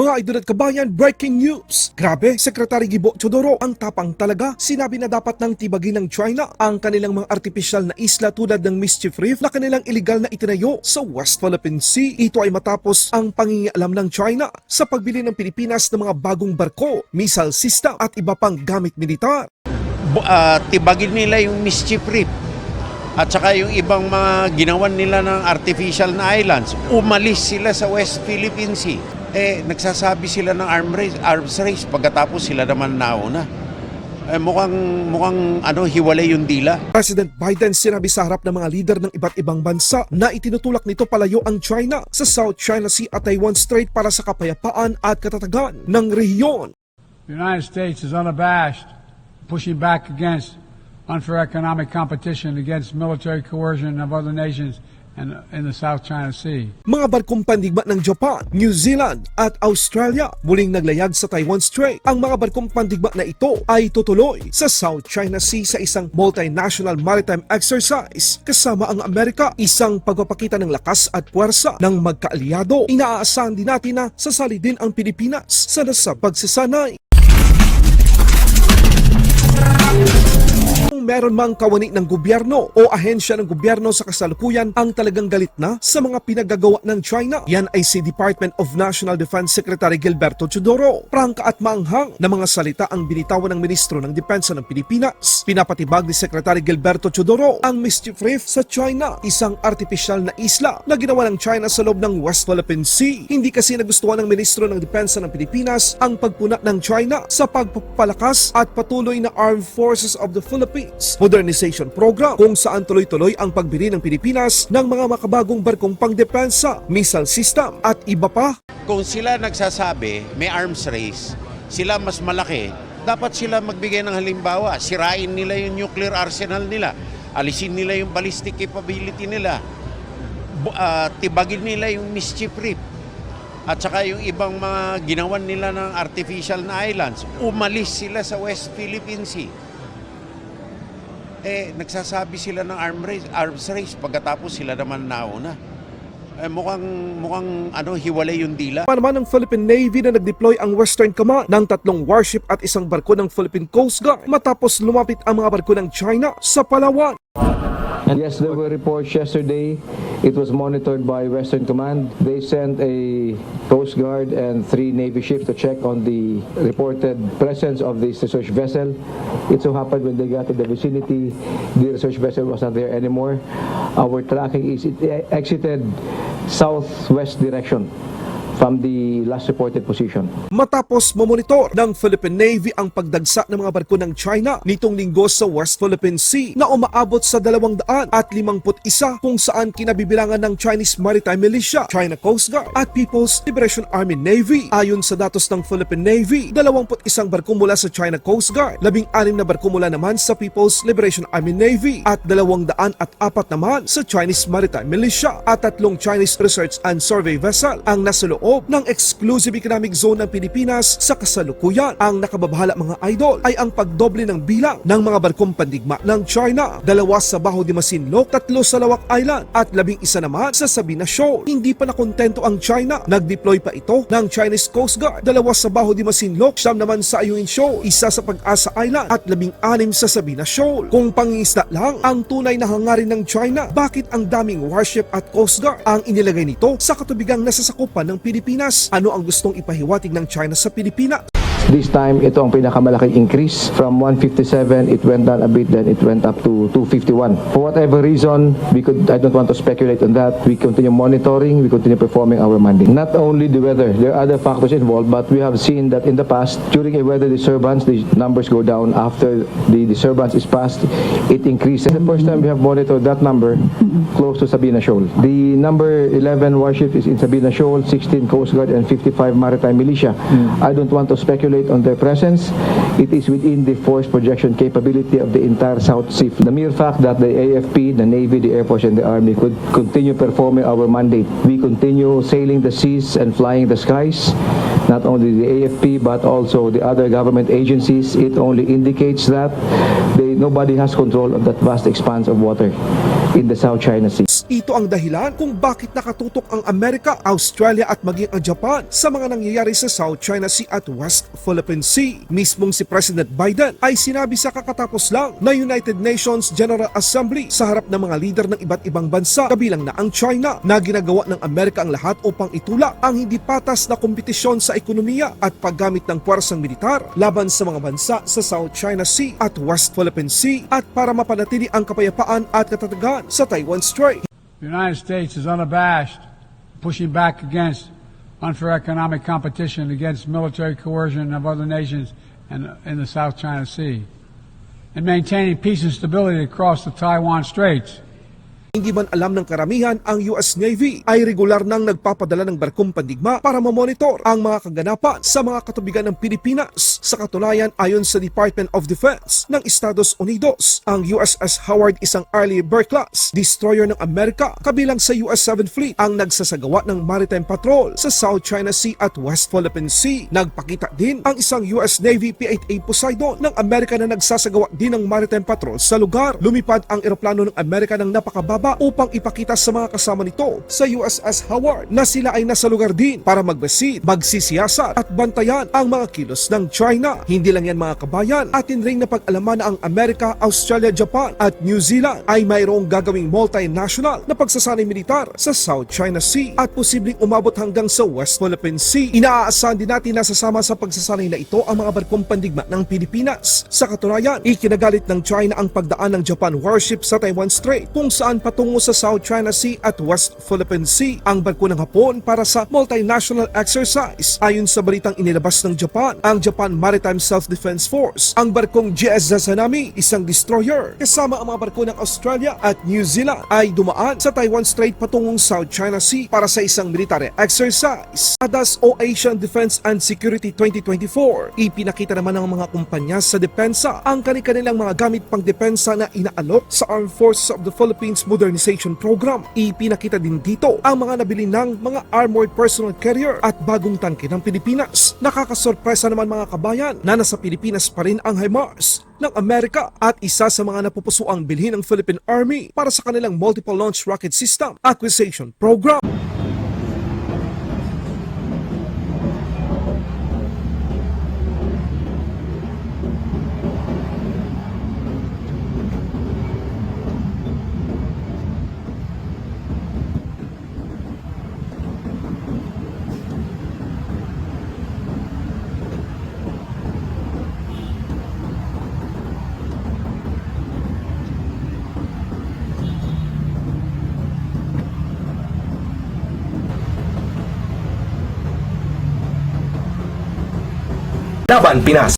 Mga idol at kabayan, breaking news! Grabe, Sekretary Gibo Chodoro ang tapang talaga. Sinabi na dapat nang tibagin ng China ang kanilang mga artificial na isla tulad ng Mischief Reef na kanilang illegal na itinayo sa West Philippine Sea. Ito ay matapos ang pangingialam ng China sa pagbili ng Pilipinas ng mga bagong barko, missile system at iba pang gamit militar. ah, tibagin nila yung mischief reef at saka yung ibang mga ginawan nila ng artificial na islands, umalis sila sa West Philippine Sea. Eh, nagsasabi sila ng arms race, arms race pagkatapos sila naman nauna. Eh, mukhang, mukhang ano, hiwalay yung dila. President Biden sinabi sa harap ng mga lider ng iba't ibang bansa na itinutulak nito palayo ang China sa South China Sea at Taiwan Strait para sa kapayapaan at katatagan ng rehiyon. The United States is unabashed, pushing back against unfair economic competition, against military coercion of other nations and in the South China Sea. Mga barkong pandigma ng Japan, New Zealand at Australia muling naglayag sa Taiwan Strait. Ang mga barkong pandigma na ito ay tutuloy sa South China Sea sa isang multinational maritime exercise kasama ang Amerika, isang pagpapakita ng lakas at puwersa ng magkaalyado. Inaasahan din natin na sasali din ang Pilipinas sa nasa pagsasanay. Meron mang kawani ng gobyerno o ahensya ng gobyerno sa kasalukuyan ang talagang galit na sa mga pinagagawa ng China, yan ay si Department of National Defense Secretary Gilberto Chodoro. Prangka at maanghang na mga salita ang binitawan ng Ministro ng Depensa ng Pilipinas. Pinapatibag ni Secretary Gilberto Chodoro ang mischief reef sa China, isang artificial na isla na ginawa ng China sa loob ng West Philippine Sea. Hindi kasi nagustuhan ng Ministro ng Depensa ng Pilipinas ang pagpuna ng China sa pagpapalakas at patuloy na Armed Forces of the Philippines Modernization Program kung saan tuloy-tuloy ang pagbili ng Pilipinas ng mga makabagong barkong pangdepensa, missile system at iba pa. Kung sila nagsasabi may arms race, sila mas malaki, dapat sila magbigay ng halimbawa. Sirain nila yung nuclear arsenal nila. Alisin nila yung ballistic capability nila. Ah, tibagin nila yung mischief reef. At saka yung ibang mga ginawan nila ng artificial na islands, umalis sila sa West Philippine Sea. Eh, nagsasabi sila ng arms race, arms race pagkatapos sila naman nauna. Eh, mukhang, mukhang ano, hiwalay yung dila. Pa naman ng Philippine Navy na nag-deploy ang Western Command ng tatlong warship at isang barko ng Philippine Coast Guard matapos lumapit ang mga barko ng China sa Palawan. Yes, there were reports yesterday. It was monitored by Western Command. They sent a Coast Guard and three Navy ships to check on the reported presence of this research vessel. It so happened when they got to the vicinity, the research vessel was not there anymore. Our tracking is it exited southwest direction from the last reported position. Matapos mamonitor ng Philippine Navy ang pagdagsa ng mga barko ng China nitong linggo sa West Philippine Sea na umaabot sa 200 at 51 kung saan kinabibilangan ng Chinese Maritime Militia, China Coast Guard at People's Liberation Army Navy. Ayon sa datos ng Philippine Navy, 21 barko mula sa China Coast Guard, 16 na barko mula naman sa People's Liberation Army Navy at 204 naman sa Chinese Maritime Militia at tatlong Chinese Research and Survey vessel ang nasa loob ng Exclusive Economic Zone ng Pilipinas sa kasalukuyan. Ang nakababahala mga idol ay ang pagdoble ng bilang ng mga barkong pandigma ng China. Dalawa sa Baho de Masinloc, tatlo sa Lawak Island at labing isa naman sa Sabina Shoal. Hindi pa nakontento ang China. Nag-deploy pa ito ng Chinese Coast Guard. Dalawa sa Baho de Masinloc, siyam naman sa Ayungin Shoal, isa sa Pag-asa Island at labing anim sa Sabina Shoal. Kung pangingisda lang ang tunay na hangarin ng China, bakit ang daming warship at Coast Guard ang inilagay nito sa katubigang nasasakupan ng Pilipinas? Ano ang gustong ipahiwatig ng China sa Pilipinas? This time, ito ang pinakamalaking increase. From 157, it went down a bit, then it went up to 251. For whatever reason, we could, I don't want to speculate on that. We continue monitoring, we continue performing our mandate. Not only the weather, there are other factors involved, but we have seen that in the past, during a weather disturbance, the numbers go down. After the disturbance is passed, it increases. The first time we have monitored that number close to Sabina Shoal. The number 11 warship is in Sabina Shoal, 16 Coast Guard, and 55 Maritime Militia. I don't want to speculate on their presence. It is within the force projection capability of the entire South Sea. The mere fact that the AFP, the Navy, the Air Force, and the Army could continue performing our mandate. We continue sailing the seas and flying the skies. Not only the AFP, but also the other government agencies. It only indicates that they, nobody has control of that vast expanse of water. In the South China Sea. Ito ang dahilan kung bakit nakatutok ang Amerika, Australia at maging ang Japan sa mga nangyayari sa South China Sea at West Philippine Sea. Mismong si President Biden ay sinabi sa kakatapos lang na United Nations General Assembly sa harap ng mga leader ng iba't ibang bansa kabilang na ang China na ginagawa ng Amerika ang lahat upang itulak ang hindi patas na kompetisyon sa ekonomiya at paggamit ng puwersang militar laban sa mga bansa sa South China Sea at West Philippine Sea at para mapanatili ang kapayapaan at katatagan sa Taiwan. The United States is unabashed, pushing back against unfair economic competition against military coercion of other nations and in the South China Sea, and maintaining peace and stability across the Taiwan Straits. Hindi man alam ng karamihan, ang US Navy ay regular nang nagpapadala ng barkong pandigma para mamonitor ang mga kaganapan sa mga katubigan ng Pilipinas. Sa katunayan, ayon sa Department of Defense ng Estados Unidos, ang USS Howard isang early Bear class destroyer ng Amerika kabilang sa US 7 Fleet ang nagsasagawa ng maritime patrol sa South China Sea at West Philippine Sea. Nagpakita din ang isang US Navy P-8A Poseidon ng Amerika na nagsasagawa din ng maritime patrol sa lugar. Lumipad ang eroplano ng Amerika ng napakababa upang ipakita sa mga kasama nito sa USS Howard na sila ay nasa lugar din para magbasid, magsisiyasat at bantayan ang mga kilos ng China. Hindi lang yan mga kabayan, atin ring napag-alaman na ang Amerika, Australia, Japan at New Zealand ay mayroong gagawing multinational na pagsasanay militar sa South China Sea at posibleng umabot hanggang sa West Philippine Sea. Inaasahan din natin na sasama sa pagsasanay na ito ang mga barkong pandigma ng Pilipinas. Sa katunayan, ikinagalit ng China ang pagdaan ng Japan warship sa Taiwan Strait kung saan patungo sa South China Sea at West Philippine Sea ang barko ng Hapon para sa multinational exercise. Ayon sa balitang inilabas ng Japan, ang Japan Maritime Self-Defense Force, ang barkong GS Zasanami, isang destroyer, kasama ang mga barko ng Australia at New Zealand ay dumaan sa Taiwan Strait patungong South China Sea para sa isang military exercise. ADAS o Asian Defense and Security 2024, ipinakita naman ng mga kumpanya sa depensa ang kanilang mga gamit pang depensa na inaalok sa Armed Forces of the Philippines Modernization Program. Ipinakita din dito ang mga nabili ng mga armored personal carrier at bagong tangke ng Pilipinas. Nakakasorpresa naman mga kabayan na nasa Pilipinas pa rin ang HIMARS ng Amerika at isa sa mga napupuso ang bilhin ng Philippine Army para sa kanilang Multiple Launch Rocket System Acquisition Program. Laban Pinas.